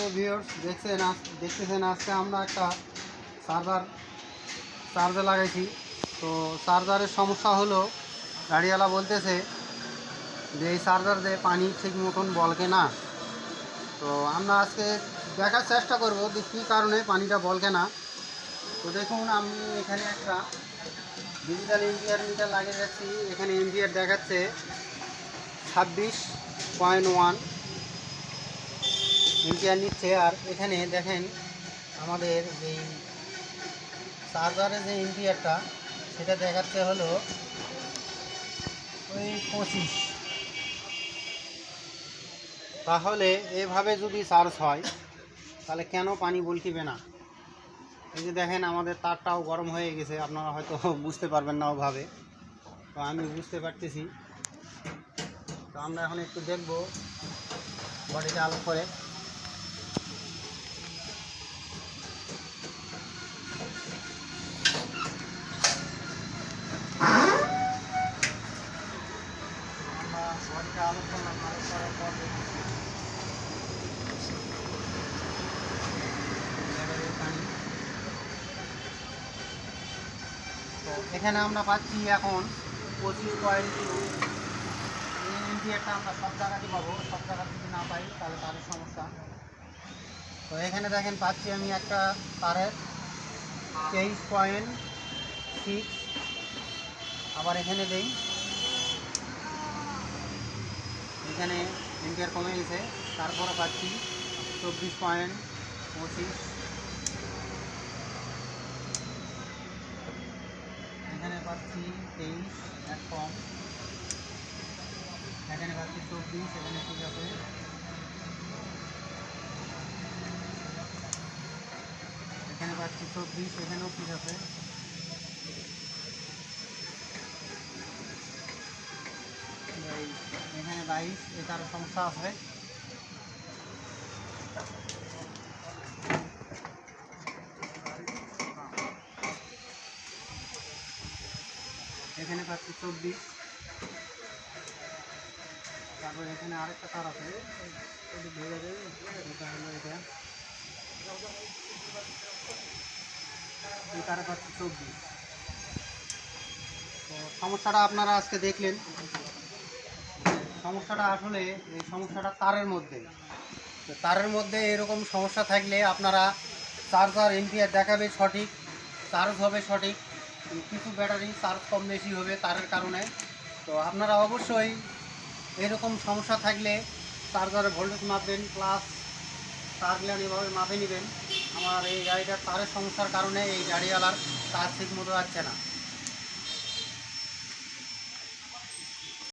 প্রিয় ভিউয়ার্স, দেখছেন দেখতেছেন আজকে আমরা একটা চার্জার চার্জে লাগাইছি। তো চার্জারের সমস্যা হলো, গাড়িওয়ালা বলতেছে যে এই চার্জার দিয়ে পানি ঠিক মতন বলকে না। তো আমরা আজকে দেখার চেষ্টা করব যে কী কারণে পানিটা বলকে না। তো দেখুন, আমি এখানে একটা ডিজিটাল ইন্ডিয়ার মিটার লাগিয়ে যাচ্ছি এখানে ইন্ডিয়ার দেখাচ্ছে ছাব্বিশ পয়েন্ট ওয়ান ইন্ডিয়ার নিচ্ছে। আর এখানে দেখেন আমাদের যেই চার্জারের যে ইন্ডিয়ারটা সেটা দেখাচ্ছে হলো ওই পঁচিশ। তাহলে এভাবে যদি চার্জ হয়, তাহলে কেন পানি বলকিবে না? এই যে দেখেন আমাদের তারটাও গরম হয়ে গেছে, আপনারা হয়তো বুঝতে পারবেন না ওভাবে। তো আমি বুঝতে পারতেছি। তো আমরা এখন একটু দেখব বডিটা আলো করে। তো এখানে আমরা পাচ্ছি এখন পঁচিশ পয়েন্ট টু ইন্ডিয়াটা আমরা সব জায়গাতে পাবো, সব জায়গা যদি না পাই, তাহলে তারের সমস্যা। তো এখানে দেখেন পাচ্ছি আমি একটা তারের তেইশ পয়েন্ট সিক্স আবার এখানে দেই। এখানে ইন্ডিয়ার কমে গেছে। তারপরে পাচ্ছি চব্বিশ পয়েন্ট পঁচিশ। এখানে পাচ্ছি তেইশ, এক কম। এখানে পাচ্ছি চব্বিশ, এখানে ঠিক আছে। এখানে পাচ্ছি চব্বিশ, এখানেও ঠিক আছে। এখানে বাইশ এটার সমস্যা আছে এখানে পাচ্ছি চব্বিশ তারপর এখানে আরেকটা তার আছে এটা ভেঙে দেবে এটা হলো এটা এই তারে পাচ্ছি চব্বিশ তো সমস্যাটা আপনারা আজকে দেখলেন। সমস্যাটা আসলে এই সমস্যাটা তারের মধ্যে। তো তারের মধ্যে এরকম সমস্যা থাকলে আপনারা চার্জার, এমপিআর দেখাবে সঠিক, চার্জ হবে সঠিক, কিছু ব্যাটারি চার্জ কম বেশি হবে তারের কারণে। তো আপনারা অবশ্যই এরকম সমস্যা থাকলে চার্জারের ভোল্টেজ মাপবেন, প্লাস তারগুলো এভাবে মাপে নেবেন। আমার এই গাড়িটার তারের সমস্যার কারণে এই গাড়িওয়ালার তার ঠিক মতো যাচ্ছে না।